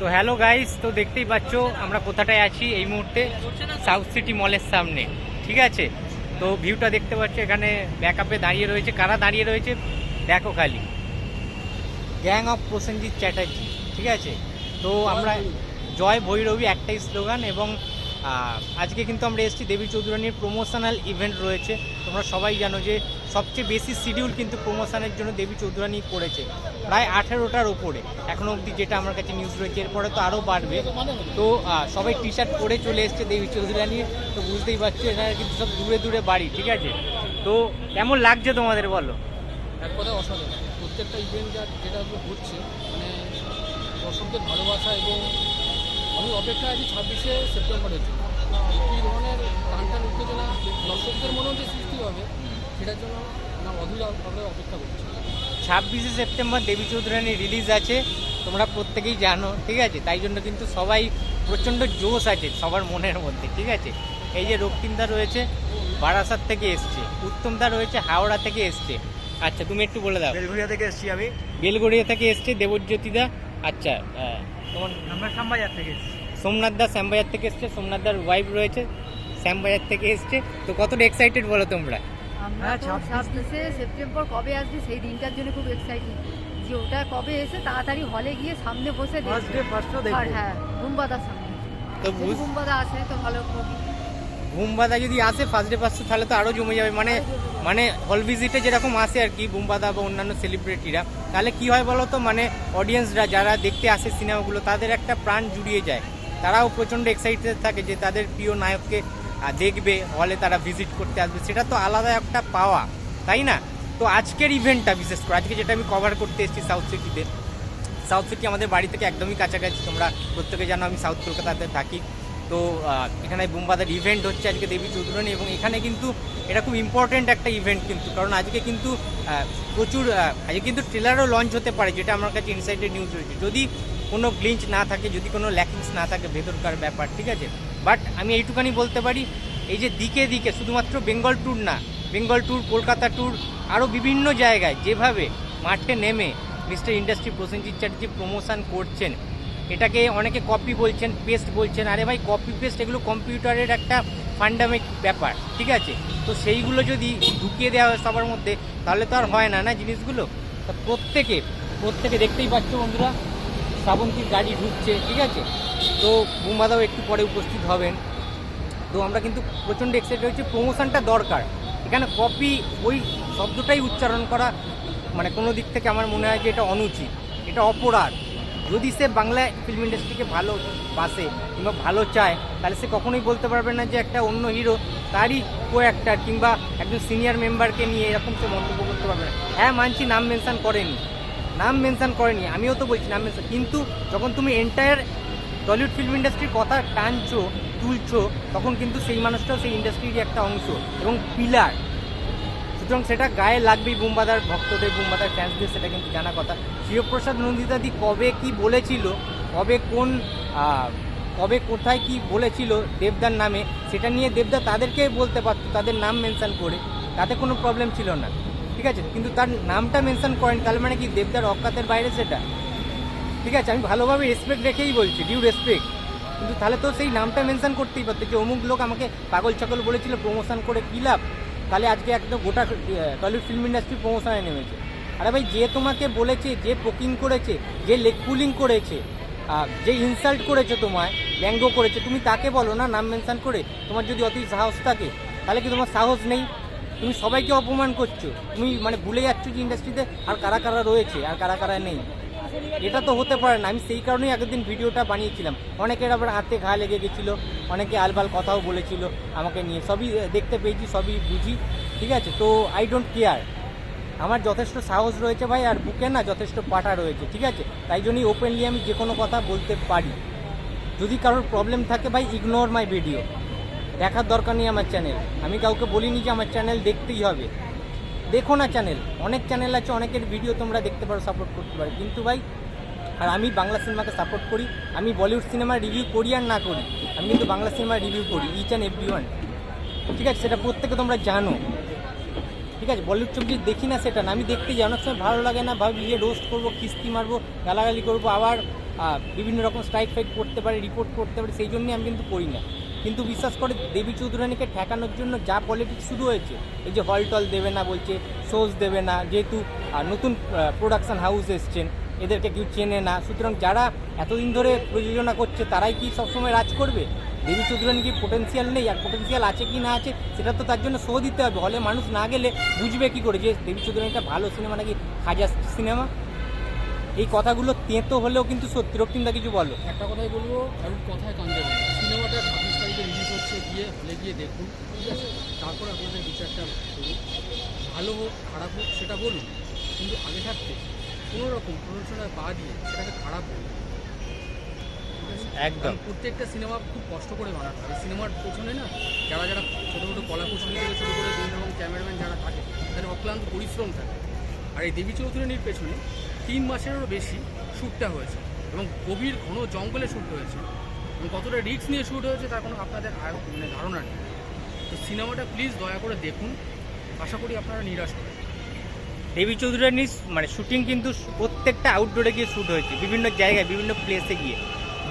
তো hello guys তো দেখতেই পাচ্ছ, আমরা কোথাটায় আছি এই মুহূর্তে? সাউথ সিটি মলের সামনে, ঠিক আছে? তো ভিউটা দেখতে পাচ্ছ, এখানে ব্যাকআপে দাঁড়িয়ে রয়েছে। কারা দাঁড়িয়ে রয়েছে? দেখো খালি। গ্যাং অফ প্রসেনজিৎ চ্যাটার্জি ঠিক আছে? তো আমরা জয় ভৈরবী একটাই স্লোগান এবং আজকে কিন্তু আমরা এসেছি দেবী চৌধুরানীর প্রমোশনাল ইভেন্ট রয়েছে। তোমরা সবাই জানো যে সবচেয়ে বেশি শিডিউল কিন্তু প্রমোশনের জন্য দেবী চৌধুরানী করেছে। প্রায় আঠেরোটার ওপরে এখনও অবধি যেটা আমার কাছে নিউজ রয়েছে, এরপরে তো আরও বাড়বে। তো সবাই টি শার্ট পরে চলে এসছে দেবী চৌধুরানীর তো বুঝতেই পারছ এখানে কিন্তু সব দূরে দূরে বাড়ি, ঠিক আছে? তো কেমন লাগছে তোমাদের বলো? এক অসাধারণ। প্রত্যেকটা ইভেন্ট যা, যেটা হচ্ছে মানে দর্শকদের ভালোবাসা এবং আমি অপেক্ষা আছি ছাব্বিশে সেপ্টেম্বরের জন্য। কী ধরনের টান টান উত্তেজনা দর্শকদের মনেও যে সৃষ্টি হবে সেটার জন্য আমরা অধীরভাবে অপেক্ষা করছি। ছাব্বিশে সেপ্টেম্বর দেবী চৌধুরানী রিলিজ আছে তোমরা প্রত্যেকেই জানো ঠিক আছে? তাই জন্য কিন্তু সবাই প্রচণ্ড জোশ আছে সবার মনের মধ্যে ঠিক আছে? এই যে রক্তিমদা রয়েছে বারাসাত থেকে এসছে উত্তমদা রয়েছে হাওড়া থেকে এসছে। আচ্ছা তুমি একটু বলে দাও। বেলঘুরিয়া থেকে এসেছি আমি। বেলগড়িয়া থেকে এসছে দেবজ্যোতিদা আচ্ছা তোমার আমরা শ্যামবাজার থেকে এসেছি। সোমনাথ দা শ্যামবাজার থেকে এসছে সোমনাথ দার ওয়াইফ রয়েছে শ্যামবাজার থেকে এসছে। তো কতটা এক্সাইটেড বলো তোমরা? আমরা হ্যাঁ, ছাব্বিশে- সেপ্টেম্বর কবে আসবে সেই দিনটার জন্য খুব এক্সাইটেড যে ওটা কবে এসে তাড়াতাড়ি হলে গিয়ে সামনে বসে ফার্স্ট ডে দেখব। ফার্স্ট আর হ্যাঁ বুম্বাদার সামনে। তো বুম্বাদা আসে তো ভালো বুমবাদা যদি আসে ফার্স্ট ডে ফার্স্ট তাহলে তো আরও জমে যাবে। মানে মানে হল ভিজিটে যেরকম আসে আর কি বুমবাদা বা অন্যান্য সেলিব্রিটিরা তাহলে কি হয় বলো তো মানে অডিয়েন্সরা যারা দেখতে আসে সিনেমাগুলো তাদের একটা প্রাণ জুড়িয়ে যায়। তারাও প্রচণ্ড এক্সাইটেড থাকে যে তাদের প্রিয় নায়ককে দেখবে হলে তারা ভিজিট করতে আসবে। সেটা তো আলাদা একটা পাওয়া, তাই না? তো আজকের ইভেন্টটা বিশেষ করে, আজকে যেটা আমি কভার করতে এসেছি সাউথ সিটিতে সাউথ সিটি আমাদের বাড়ি থেকে একদমই কাছাকাছি, তোমরা প্রত্যেকে জানো আমি সাউথ কলকাতাতে থাকি। তো এখানে বুম্বাদার ইভেন্ট হচ্ছে আজকে দেবী চৌধুরানী এবং এখানে কিন্তু এটা খুব ইম্পর্ট্যান্ট একটা ইভেন্ট কিন্তু, কারণ আজকে কিন্তু প্রচুর আজকে কিন্তু ট্রেলারও লঞ্চ হতে পারে, যেটা আমার কাছে ইনসাইডের নিউজ রয়েছে। যদি কোনো গ্লিঞ্চ না থাকে, যদি কোনো ল্যাকিংস না থাকে ভেতরকার ব্যাপার, ঠিক আছে? বাট আমি এইটুখানি বলতে পারি, এই যে দিকে দিকে, শুধুমাত্র বেঙ্গল ট্যুর না বেঙ্গল ট্যুর কলকাতা ট্যুর আরও বিভিন্ন জায়গায় যেভাবে মাঠে নেমে Mr industry Prosenjit Chatterjee promotion করছেন, এটাকে অনেকে কপি বলছেন পেস্ট বলছেন, আরে ভাই কপি পেস্ট এগুলো কম্পিউটারের একটা ফান্ডামেক ব্যাপার, ঠিক আছে? তো সেইগুলো যদি ঢুকিয়ে দেওয়া হয় সবার মধ্যে, তাহলে তো আর হয় না না জিনিসগুলো? তা প্রত্যেকে প্রত্যেকে দেখতেই পাচ্ছ বন্ধুরা শ্রাবন্তীর গাড়ি ঢুকছে, ঠিক আছে? তো বুমাদাও একটু পরে উপস্থিত হবেন। তো আমরা কিন্তু প্রচণ্ড এক্সাইটেড হয়েছি। প্রমোশনটা দরকার। এখানে কপি ওই শব্দটাই উচ্চারণ করা মানে কোনো দিক থেকে আমার মনে হয় যে এটা অনুচিত। এটা অপরাধ। যদি সে বাংলা ফিল্ম ইন্ডাস্ট্রিকে ভালো বাসে কিংবা ভালো চায়, তাহলে সে কখনোই বলতে পারবে না যে একটা অন্য হিরো তারই কো অ্যাক্টার কিংবা একজন সিনিয়র মেম্বারকে নিয়ে এরকম সে মন্তব্য করতে পারবে না। হ্যাঁ মানছি, নাম মেনশন করেনি। নাম মেনশন করেনি, আমিও তো বলছি নাম মেনশন, কিন্তু যখন তুমি এন্টায়ার টলিউড ফিল্ম ইন্ডাস্ট্রির কথা টানছো, তুলছো, তখন কিন্তু সেই মানুষটাও সেই ইন্ডাস্ট্রির একটা অংশ এবং পিলার সুতরাং সেটা গায়ে লাগবেই বুম্বাদার ভক্তদের, বুম্বাদার ফ্যান্সদের সেটা কিন্তু জানা কথা। শিবপ্রসাদ নন্দিতাদি কবে কি বলেছিল, কবে কোন কবে কোথায় কি বলেছিল দেবদার নামে, সেটা নিয়ে দেবদা তাদেরকে বলতে পারতো, তাদের নাম মেনশন করে, তাতে কোনো প্রবলেম ছিল না। ঠিক আছে? কিন্তু তার নামটা মেনশন করেন, তাহলে মানে কি দেবদার অকাতের বাইরে সেটা? ঠিক আছে? আমি ভালোভাবে রেসপেক্ট রেখেই বলছি ডিউ রেসপেক্ট কিন্তু তাহলে তো সেই নামটা মেনশন করতেই পারতো যে অমুক লোক আমাকে পাগল ছাগল বলেছিল প্রমোশন করে কী লাভ? তাহলে আজকে একদম গোটা টলিউড ফিল্ম ইন্ডাস্ট্রি প্রমোশনে নেমেছে। আরে ভাই, যে তোমাকে বলেছে, যে পোকিং করেছে, যে লেগ পুলিং করেছে যে ইনসাল্ট করেছে তোমায়, ব্যঙ্গ করেছে, তুমি তাকে বলো না নাম মেনশন করে তোমার যদি অতি সাহস থাকে, তাহলে কি তোমার সাহস নেই? তুমি সবাইকে অপমান করছ। তুমি মানে ভুলে যাচ্ছ যে ইন্ডাস্ট্রিতে আর কারা কারা রয়েছে, আর কারা কারা নেই। এটা তো হতে পারে না। আমি সেই কারণেই আগের দিন ভিডিওটা বানিয়েছিলাম। অনেকের আবার হাতে ঘা লেগে গেছিল, অনেকে আলবাল কথাও বলেছিল আমাকে নিয়ে। সবই দেখতে পেয়েছি, সবই বুঝি, ঠিক আছে? তো আই ডোন্ট কেয়ার আমার যথেষ্ট সাহস রয়েছে ভাই, আর বুকে না যথেষ্ট পাটা রয়েছে, ঠিক আছে? তাই জন্যই ওপেনলি আমি যে কোনো কথা বলতে পারি। যদি কারোর প্রবলেম থাকে ভাই ইগনোর মাই ভিডিও দেখার দরকার নেই আমার চ্যানেল আমি কাউকে বলিনি যে আমার চ্যানেল দেখতেই হবে। দেখো না চ্যানেল অনেক চ্যানেল আছে, অনেকের ভিডিও তোমরা দেখতে পারো সাপোর্ট করতে পারো। কিন্তু ভাই, আর আমি বাংলা সিনেমাকে সাপোর্ট করি, আমি বলিউড সিনেমা রিভিউ করি আর না করি, আমি কিন্তু বাংলা সিনেমা রিভিউ করি ইচ অ্যান্ড এভরি ওয়ান ঠিক আছে? সেটা প্রত্যেকে তোমরা জানো। ঠিক আছে? বলিউড ছবি দেখি না সেটা না। আমি দেখতে যাই, অনেক সময় ভালো লাগে না, ভাবি যে রোস্ট করব, কিস্তি মারবো, গালাগালি করব, আবার বিভিন্ন রকম স্ট্রাইক ফাইট করতে পারে রিপোর্ট করতে পারে, সেই জন্যই আমি কিন্তু করি না। কিন্তু বিশ্বাস করে দেবী চৌধুরানীকে ঠেকানোর জন্য যা পলিটিক্স শুরু হয়েছে, এই যে হল টল দেবে না বলছে শোজ দেবে না, যেহেতু নতুন প্রোডাকশান হাউস এসছেন, এদেরকে কেউ চেনে না, সুতরাং যারা এতদিন ধরে প্রযোজনা করছে, তারাই কি সবসময় রাজ করবে? দেবী চৌধুরানী কি পোটেন্সিয়াল নেই? আর পোটেন্সিয়াল আছে কি না আছে, সেটা তো তার জন্য শো দিতে হবে। হলে মানুষ না গেলে বুঝবে কি করে যে দেবী চৌধুরানীটা ভালো সিনেমা নাকি খাজা সিনেমা এই কথাগুলো তেঁতো হলেও কিন্তু সত্যি। রক্তিমদা, কিছু বলো। একটা কথাই বলব, কারোর কথায় কান দেবেন না। সিনেমাটা ছাব্বিশ তারিখে রিলিজ হচ্ছে গিয়ে হলে গিয়ে দেখুন। ঠিক আছে? তারপর আপনাদের বিচারটা করুন। ভালো হোক খারাপ হোক সেটা বলুন। কিন্তু আগে থাকতে কোনো রকম প্ররোচনায় পা দিয়ে সেটাকে খারাপ করুন একদম। প্রত্যেকটা সিনেমা খুব কষ্ট করে বানাতে হয়। সিনেমার পেছনে না যারা যারা ছোটো ছোটো কলা কলাকুশলী থেকে শুরু করে বিভিন্ন রকম ক্যামেরাম্যান যারা থাকে তাদের অক্লান্ত পরিশ্রম থাকে। আর এই দেবী চৌধুরানীর পেছনে তিন মাসেরও বেশি শ্যুটটা হয়েছে এবং গভীর ঘন জঙ্গলে শ্যুট হয়েছে। কতটা রিস্ক নিয়ে শ্যুট হয়েছে তার কোনো আপনাদের মানে ধারণা নেই। তো সিনেমাটা প্লিজ দয়া করে দেখুন। আশা করি আপনারা নিরাশ হবেন। দেবী চৌধুরানীর মানে শুটিং কিন্তু প্রত্যেকটা আউটডোরে গিয়ে শ্যুট হয়েছে। বিভিন্ন জায়গায়, বিভিন্ন প্লেসে গিয়ে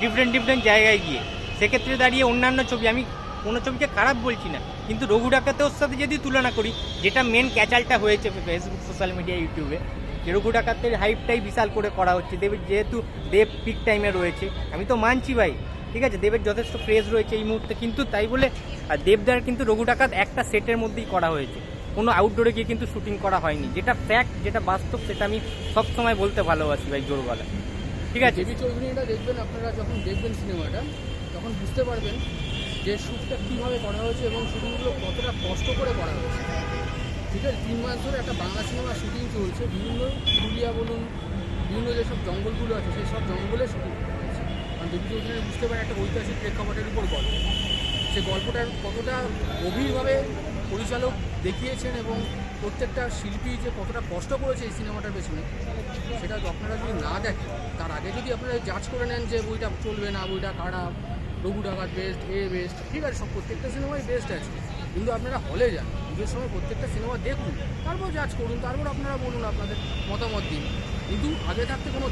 ডিফারেন্ট ডিফারেন্ট জায়গায় গিয়ে। সেক্ষেত্রে দাঁড়িয়ে অন্যান্য ছবি, আমি কোনো ছবিকে খারাপ বলছি না, কিন্তু রঘু ডাকাতের সাথে যদি তুলনা করি, যেটা মেন ক্যাচালটা হয়েছে ফেসবুক সোশ্যাল মিডিয়া ইউটিউবে যে রঘু ডাকাতের হাইপটাই বিশাল করে করা হচ্ছে। দেবের যেহেতু দেব পিক টাইমে রয়েছে, আমি তো মানছি ভাই। ঠিক আছে? দেবের যথেষ্ট ক্রেজ রয়েছে এই মুহূর্তে কিন্তু তাই বলে দেবদার কিন্তু রঘু ডাকাত একটা সেটের মধ্যেই করা হয়েছে। কোনো আউটডোরে গিয়ে কিন্তু শুটিং করা হয়নি। যেটা ফ্যাক্ট যেটা বাস্তব, সেটা আমি সবসময় বলতে ভালোবাসি ভাই, জোর গলা ঠিক আছে? দেবী চৌধুরীটা দেখবেন, আপনারা যখন দেখবেন সিনেমাটা, তখন বুঝতে পারবেন যে শ্যুটটা কীভাবে করা হয়েছে এবং শুটিংগুলো কতটা কষ্ট করে করা হয়েছে। ঠিক আছে? তিন মাস ধরে একটা বাংলা সিনেমা শুটিং চলছে। বিভিন্ন পুরুলিয়া বলুন, বিভিন্ন যেসব জঙ্গলগুলো আছে সেই সব জঙ্গলে হয়েছে কারণ দেবী চৌধুরী বুঝতে পারে একটা ঐতিহাসিক প্রেক্ষাপটের উপর গল্প। সে গল্পটার কতটা গভীরভাবে পরিচালক দেখিয়েছেন এবং প্রত্যেকটা শিল্পী যে কতটা কষ্ট করেছে এই সিনেমাটার পেছনে, সেটা আপনারা যদি না দেখেন, তার আগে যদি আপনারা জাজ করে নেন যে বইটা চলবে না, বইটা খারাপ রঘু ডাকাত বেস্ট এ বেস্ট ঠিক আছে, সব প্রত্যেকটা সিনেমাই বেস্ট আছে। কিন্তু আপনারা হলে যান পুজোর সময় প্রত্যেকটা সিনেমা দেখুন, তারপর জাজ করুন, তারপর আপনারা বলুন আপনাদের মতামত দিন। কিন্তু থাকতে কোনো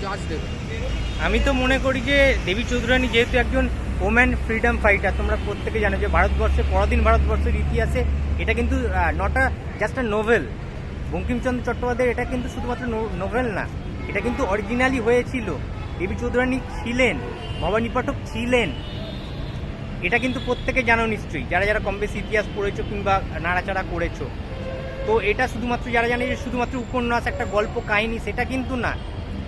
আমি তো মনে করি যে দেবী চৌধুরানী যেহেতু একজন ওম্যান ফ্রিডম ফাইটার তোমরা প্রত্যেকে জানো যে ভারতবর্ষে, পরদিন ভারতবর্ষের ইতিহাসে এটা কিন্তু not just a novel Bankimchandra চট্টোপাধ্যায়ের এটা কিন্তু শুধুমাত্র নোভেল না, এটা কিন্তু অরিজিনালি হয়েছিল। দেবী চৌধুরানী ছিলেন, ভবানী পাঠক ছিলেন। এটা কিন্তু প্রত্যেকে জানো নিশ্চয়ই, যারা যারা কম বেশি ইতিহাস পড়েছো কিংবা নাড়াচাড়া করেছ। তো এটা শুধুমাত্র যারা জানে যে শুধুমাত্র উপন্যাস, একটা গল্প, কাহিনী, সেটা কিন্তু না।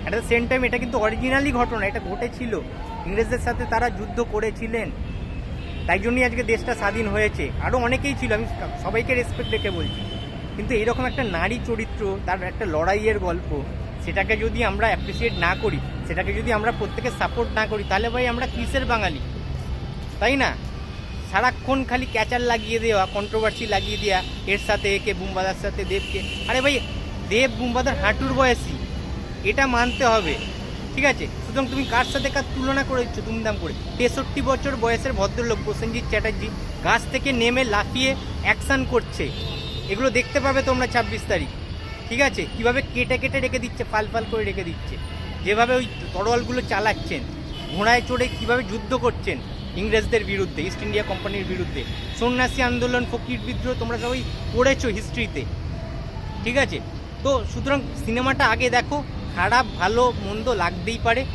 অ্যাট দ্য সেম টাইম এটা কিন্তু অরিজিনালি ঘটনা, এটা ঘটেছিল। ইংরেজদের সাথে তারা যুদ্ধ করেছিলেন। তাই জন্যই আজকে দেশটা স্বাধীন হয়েছে। আরও অনেকেই ছিল, আমি সবাইকে রেসপেক্ট রেখে বলছি। কিন্তু এরকম একটা নারী চরিত্র, তার একটা লড়াইয়ের গল্প, সেটাকে যদি আমরা অ্যাপ্রিসিয়েট না করি, সেটাকে যদি আমরা প্রত্যেকে সাপোর্ট না করি, তাহলে ভাই আমরা কিসের বাঙালি? তাই না? সারাক্ষণ খালি ক্যাচার লাগিয়ে দেওয়া কন্ট্রোভার্সি লাগিয়ে দেওয়া, এর সাথে একে বুম্বাদার সাথে দেবকে। আরে ভাই, দেব বুম্বাদার হাঁটুর বয়সী, এটা মানতে হবে, ঠিক আছে? সুতরাং তুমি কার সাথে কার তুলনা করে দিচ্ছ, দুমদাম করে? তেষট্টি বছর বয়সের ভদ্রলোক প্রসেনজিৎ চ্যাটার্জি গাছ থেকে নেমে লাফিয়ে অ্যাকশন করছে। এগুলো দেখতে পাবে তোমরা ছাব্বিশ তারিখ, ঠিক আছে? কীভাবে কেটে কেটে রেখে দিচ্ছে, ফাল ফাল করে রেখে দিচ্ছে। যেভাবে ওই তরোয়ালগুলো চালাচ্ছেন, ঘোড়ায় চড়ে কীভাবে যুদ্ধ করছেন ইংরেজদের বিরুদ্ধে ইস্ট ইন্ডিয়া কোম্পানির বিরুদ্ধে। সন্ন্যাসী আন্দোলন, ফকির বিদ্রোহ, তোমরা সবাই পড়েছো হিস্ট্রিতে ঠিক আছে? তো সুতরাং সিনেমাটা আগে দেখো, খারাপ, ভালো, মন্দ লাগতেই পারে।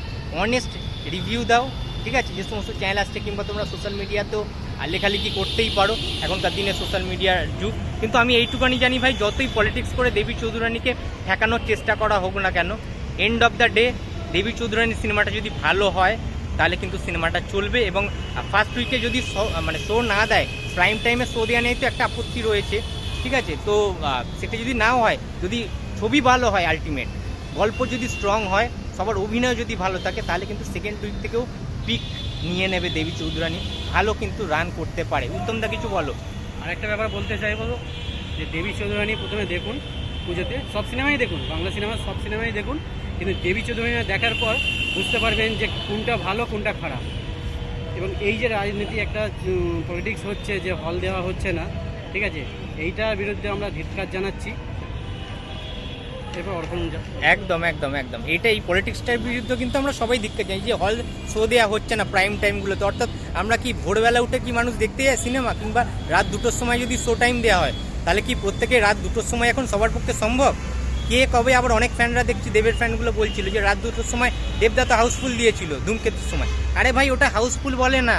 অনেস্ট রিভিউ দাও, ঠিক আছে? যে সমস্ত চ্যানেল আসছে কিংবা তোমরা সোশ্যাল মিডিয়াতেও লেখালেখি করতেই পারো, এখনকার দিনে সোশ্যাল মিডিয়ার যুগ। কিন্তু আমি এইটুকানি জানি ভাই, যতই পলিটিক্স করে দেবী চৌধুরানীকে ঠেকানোর চেষ্টা করা হোক না কেন end of the day Debi Chowdhurani সিনেমাটা যদি ভালো হয় তাহলে কিন্তু সিনেমাটা চলবে এবং ফার্স্ট উইকে যদি মানে শো না দেয় প্রাইম টাইমে শো দেওয়া নিয়ে তো একটা আপত্তি রয়েছে, ঠিক আছে? তো সেটা যদি নাও হয়, যদি ছবি ভালো হয় আলটিমেট গল্প যদি স্ট্রং হয়, সবার অভিনয় যদি ভালো থাকে, তাহলে কিন্তু সেকেন্ড উইক থেকেও পিক নিয়ে নেবে দেবী চৌধুরানী। ভালো কিন্তু রান করতে পারে। উত্তমদা কিছু বলো? আরেকটা ব্যাপার বলতে চাইব যে দেবী চৌধুরানী প্রথমে দেখুন পুজোতে। সব সিনেমাই দেখুন, বাংলা সিনেমা সব সিনেমাই দেখুন। কিন্তু দেবী চৌধুরানী দেখার পর বুঝতে পারবেন যে কোনটা ভালো, কোনটা খারাপ। এবং এই যে রাজনীতি একটা পলিটিক্স হচ্ছে যে হল দেওয়া হচ্ছে না, ঠিক আছে? এইটার বিরুদ্ধে আমরা ধিৎকার জানাচ্ছি। একদম একদম একদম। এটা এই পলিটিক্সটার বিরুদ্ধে কিন্তু আমরা সবাই দেখতে চাই যে হল শো দেওয়া হচ্ছে না প্রাইম টাইমগুলোতে অর্থাৎ আমরা কি ভোরবেলা উঠে কি মানুষ দেখতে যায় সিনেমা কিংবা রাত দুটোর সময় যদি শো টাইম দেওয়া হয়, তাহলে কি প্রত্যেকে রাত দুটোর সময় এখন সবার পক্ষে সম্ভব? কে কবে আবার অনেক ফ্যানরা দেখছি, দেবের ফ্যানগুলো বলছিল যে রাত দুটোর সময় দেবদা তো হাউসফুল দিয়েছিল, ধূমকেতুর সময়। আরে ভাই, ওটা হাউসফুল বলে না।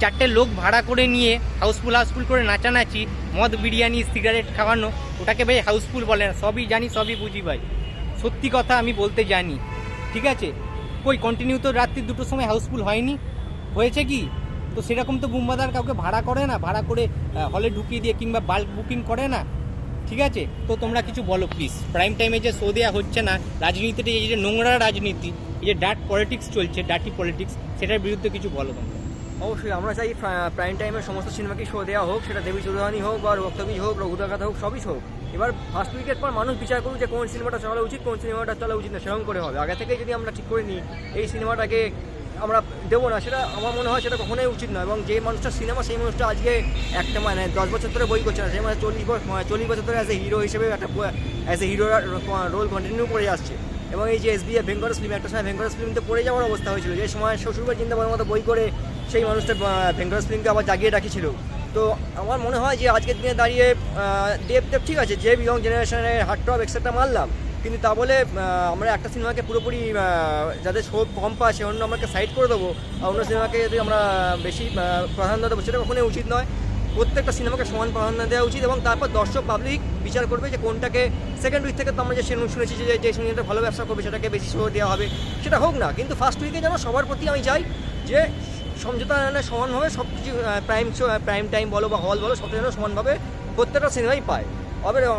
চারটে লোক ভাড়া করে নিয়ে হাউসফুল হাউসফুল করে নাচানাচি, মদ, বিরিয়ানি, সিগারেট খাওয়ানো, ওটাকে ভাই হাউসফুল বলে না। সবই জানি, সবই বুঝি ভাই। সত্যি কথা আমি বলতে জানি। ঠিক আছে? কই কন্টিনিউ তো রাত্রি দুটোর সময় হাউসফুল হয়নি? হয়েছে কি? তো সেরকম তো বুম্বাদার কাউকে ভাড়া করে না, ভাড়া করে হলে ঢুকিয়ে দিয়ে কিংবা বাল্ক বুকিং করে না? ঠিক আছে? তো তোমরা কিছু বলো প্লিজ প্রাইম টাইমে যে শো দেওয়া হচ্ছে না, রাজনীতিতে এই যে নোংরা রাজনীতি, এই যে ডাট পলিটিক্স চলছে ডাটি পলিটিক্স সেটার বিরুদ্ধে কিছু বলো তোমরা। অবশ্যই, আমরা চাই প্রাইম টাইমের সমস্ত সিনেমাকে শো দেওয়া হোক, সেটা দেবী চৌধুরানী হোক বা রক্তবীজ হোক, রঘুদাকাত হোক, সবই হোক। এবার ফার্স্ট উইকের পর মানুষ বিচার করুক যে কোন সিনেমাটা চলা উচিত, কোন সিনেমাটা চলা উচিত না, সেরকম করে হবে। আগে থেকে যদি আমরা ঠিক করে নিই, এই সিনেমাটাকে দেবো না, সেটা আমার মনে হয় সেটা কখনোই উচিত নয়। এবং যে মানুষটা সিনেমা সেই মানুষটা আজকে একটা মানে দশ বছর ধরে বই করছে না সেই মানে চল্লিশ বছর চল্লিশ বছর ধরে অ্যাজ এ হিরো হিসেবে একটা as a hero role continue করে আসছে এবং এই যে এস বি ভেঙ্কটেশ ফিল্ম একটা সময় ভেঙ্কটেশ ফিল্মতে পড়ে যাওয়ার অবস্থা হয়েছিল। যে সময় শ্বশুরবাড়ি চিন্তাভাবনার মতো বই করে সেই মানুষটা ভেঙ্কটেশ ফিল্মকে আবার জাগিয়ে রাখিছিল। তো আমার মনে হয় যে আজকের দিনে দাঁড়িয়ে দেব দেব ঠিক আছে, যে ইয়ং জেনারেশনের হার্ট টপ এক্সেট্রা মারলাম। কিন্তু তা বলে আমরা একটা সিনেমাকে পুরোপুরি যাদের শো কম পায়, সে অন্য আমাকে সাইড করে দেবো আর অন্য সিনেমাকে যদি আমরা বেশি প্রাধান্য দেবো, সেটা কখনোই উচিত নয়। প্রত্যেকটা সিনেমাকে সমান প্রাধান্য দেওয়া উচিত এবং তারপর দর্শক পাবলিক বিচার করবে যে কোনটাকে সেকেন্ড উইক থেকে তো আমরা যে শুনে- শুনেছি যে যে সিনেমাটা ভালো ব্যবসা করবে, সেটাকে বেশি শো দেওয়া হবে, সেটা হোক না। কিন্তু ফার্স্ট উইকে যেন সবার প্রতি আমি চাই যে, সমঝোতা আনে সমানভাবে সব কিছু প্রাইম প্রাইম টাইম বলো বা হল বলো সব যেন সমানভাবে প্রত্যেকটা সিনেমাই পায়।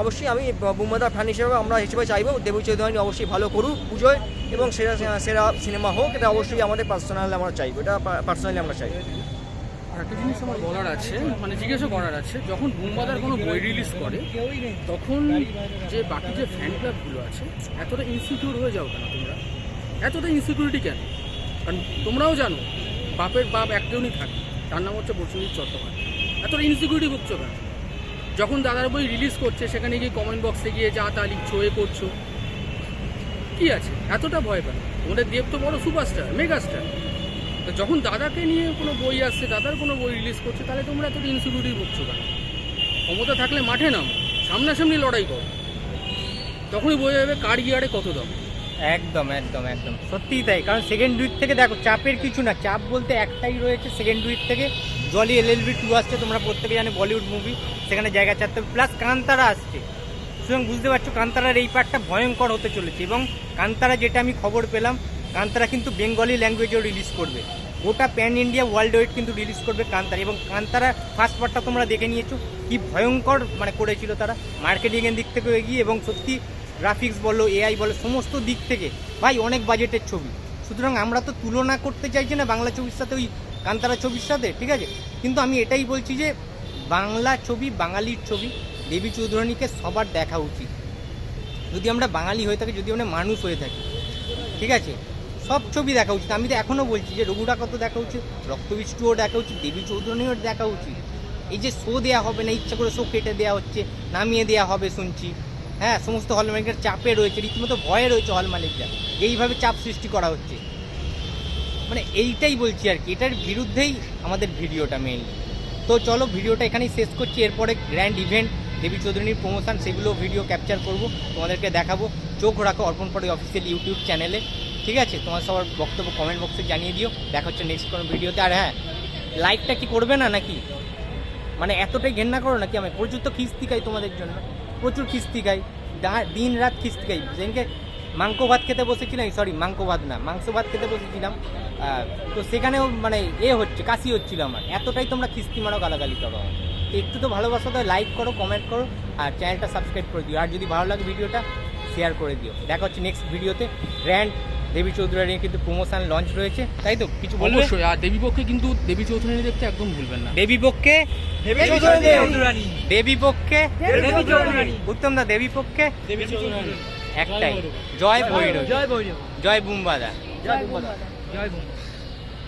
অবশ্যই আমি বুম্বাদার ফ্যান হিসেবে আমরা হিসেবে চাইব, দেবী চৌধুরানী অবশ্যই ভালো করুক পুজোয় এবং সেরা সেরা সিনেমা হোক, এটা অবশ্যই আমাদের পার্সোনালি আমরা চাইব, এটা পার্সোনালি আমরা চাই একটা জিনিস আমার বলার আছে মানে জিজ্ঞাসা করার আছে, যখন বুম্বাদার কোনো বই রিলিজ করে, তখন যে বাকি যে ফ্যান ক্লাবগুলো আছে, এতটা ইনসিকিউর হয়ে যাও কেন তোমরা? এতটা ইনসিকিউরিটি কেন? কারণ তোমরাও জানো, বাপের বাপ একজনই থাকে, তার নাম হচ্ছে বসুন্ধী চট্টোপাধ্যায়। এতটা ইনসিকিউরিটি ভুগছো কেন? যখন দাদার বই রিলিজ করছে, সেখানে গিয়ে কমেন্ট বক্সে গিয়ে যা তা লিখছো, এ করছ, কি আছে? এতটা ভয় পায়। তোমাদের দেব তো বড় সুপারস্টার মেগাস্টার তো যখন দাদাকে নিয়ে কোনো বই আসছে, দাদার কোনো বই রিলিজ করছে, তাহলে তোমরা এতটা ইনসিকিউরিটি ভুগছো কেন? ক্ষমতা থাকলে মাঠে নামো, সামনাসামনি লড়াই করো। তখনই বোঝা যাবে কার গিয়ারে কত দাম। একদম একদম একদম। সত্যিই তাই, কারণ সেকেন্ড উইক থেকে দেখো, চাপের কিছু না, চাপ বলতে একটাই রয়েছে সেকেন্ড উইক থেকে। Jolly L L B two আসছে, তোমরা প্রত্যেকে জানে বলিউড মুভি সেখানে জায়গা চাচ্ছে প্লাস কান্তারা আসছে। সুতরাং বুঝতে পারছ, কান্তারার এই পার্টটা ভয়ঙ্কর হতে চলেছে এবং কান্তারা যেটা আমি খবর পেলাম, কান্তারা কিন্তু বেঙ্গলি ল্যাঙ্গুয়েজেও রিলিজ করবে। গোটা প্যান ইন্ডিয়া ওয়ার্ল্ড ওয়েড কিন্তু রিলিজ করবে কান্তারা এবং কান্তারা ফার্স্ট পার্টটা তোমরা দেখে নিয়েছো, কি ভয়ঙ্কর মানে করেছিল তারা। মার্কেটিংয়ের দিক থেকে এগিয়ে এবং সত্যি গ্রাফিক্স বলো এআই বলো, সমস্ত দিক থেকে, ভাই অনেক বাজেটের ছবি। সুতরাং আমরা তো তুলনা করতে চাইছি না বাংলা ছবির সাথে ওই কান্তারা ছবির সাথে, ঠিক আছে? কিন্তু আমি এটাই বলছি যে, বাংলা ছবি বাঙালির ছবি, দেবী চৌধুরানীকে সবার দেখা উচিত। যদি আমরা বাঙালি হয়ে থাকি, যদি আমরা মানুষ হয়ে থাকি, ঠিক আছে? সব ছবি দেখা উচিত। আমি তো এখনও বলছি যে, রঘু ডাকাতও দেখা উচিত রক্তবীজ টুও দেখা উচিত, দেবী চৌধুরানীও দেখা উচিত। এই যে শো দেওয়া হবে না, ইচ্ছা করে শো কেটে দেওয়া হচ্ছে, নামিয়ে দেওয়া হবে শুনছি। হ্যাঁ সমস্ত হল মালিকের চাপে রয়েছে, রীতিমতো ভয়ে রয়েছে হল মালিকরা এইভাবে চাপ সৃষ্টি করা হচ্ছে। মানে এইটাই বলছি আর কি, এটার বিরুদ্ধেই আমাদের ভিডিওটা মেইনলি তো চলো ভিডিওটা এখানেই শেষ করছি, এরপরে গ্র্যান্ড ইভেন্ট দেবী চৌধুরীর প্রমোশন সেগুলো ভিডিও ক্যাপচার করব, তোমাদেরকে দেখাবো। চোখ রাখো অর্পণ পরে অফিসিয়াল ইউটিউব চ্যানেলে ঠিক আছে? তোমার সবার বক্তব্য কমেন্ট বক্সে জানিয়ে দিও, দেখা হচ্ছে নেক্সট কোনো ভিডিওতে। আর হ্যাঁ লাইকটা কি করবে না নাকি? মানে এতটাই ঘেন্না করো নাকি আমি? প্রচুর তো খিস্তি খাই তোমাদের জন্য। প্রচুর খিস্তি খাই। দিন রাত খিস্তি খাই। সেদিনকে মাংস ভাত খেতে বসেছিলাম সরি মাংস ভাত না মাংস ভাত খেতে বসেছিলাম তো সেখানেও মানে এ হচ্ছে কাশি হচ্ছিল আমার। এতটাই তোমরা খিস্তি মারো গালাগালি করো। আমার। তো একটু তো ভালোবাসা তো লাইক করো কমেন্ট করো আর চ্যানেলটা সাবস্ক্রাইব করে দিও। আর যদি ভালো লাগে ভিডিওটা শেয়ার করে দিও। দেখা হচ্ছে নেক্সট ভিডিওতে। গ্র্যান্ড দেবী চৌধুরানী কিন্তু প্রমোশন লঞ্চ রয়েছে। তাই তো? কিছু বলবে? অবশ্যই আর দেবী পক্ষে কিন্তু দেবী চৌধুরানী দেখতে একদম ভুলবেন না। দেবী পক্ষে দেবী পক্ষে উত্তম দা দেবী পক্ষে একটাই। জয় ভৈরব। জয় ভৈরব। জয় বুম্বাদা। জয় বুম্বাদা। জয় বন্ধু